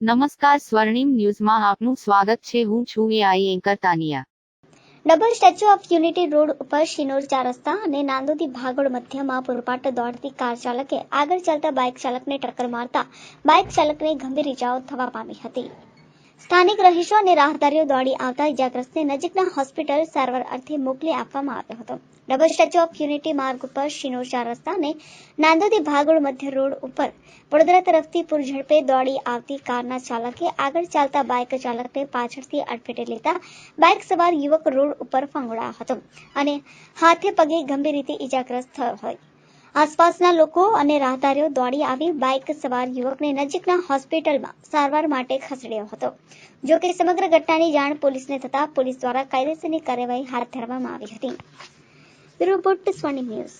નમસ્કાર સ્વર્ણિમ ન્યૂઝમાં આપનું સ્વાગત છે. હું છું AI anchor Tania. Double Statue of Unity road ઉપર શિનોર ચાર રસ્તા અને નાંદોદી ભાગોળ મધ્યમાં પૂરપાટ દોડતી કાર ચાલકે આગળ ચાલતા બાઇક ચાલકને ટક્કર મારતા બાઇક ચાલકને ગંભીર ઇજાઓ થવા પામી હતી. સ્થાનિક રહીશો અને રાહદારીઓ દોડી આવતા ઇજાગ્રસ્તને નજીકના હોસ્પિટલ સારવાર અર્થે મોકલી આપવામાં આવ્યો હતો. ડબલ સ્ટેચ્યુ ઓફ યુનિટી માર્ગ ઉપર શિનોર ચાર રસ્તા અને નાંદોદી ભાગોળ મધ્ય રોડ ઉપર વડોદરા તરફથી પૂરઝડપે દોડી આવતી કારના ચાલકે આગળ ચાલતા બાઇક ચાલકને પાછળથી અડફેટે લેતા બાઇક સવાર યુવક રોડ ઉપર ફંગોળાયો હતો અને હાથે પગે ગંભીર રીતે ઇજાગ્રસ્ત થયો હોય. આસપાસના લોકો અને રાહદારીઓ દોડી આવી બાઇક સવાર યુવકને નજીકના હોસ્પિટલમાં સારવાર માટે ખસેડ્યો હતો. જો કે સમગ્ર ઘટનાની જાણ પોલીસને થતાં પોલીસ દ્વારા કાયદેસરની કાર્યવાહી હાથ ધરવામાં આવી હતી. રિપોર્ટ સ્વર્ણિમ ન્યૂઝ.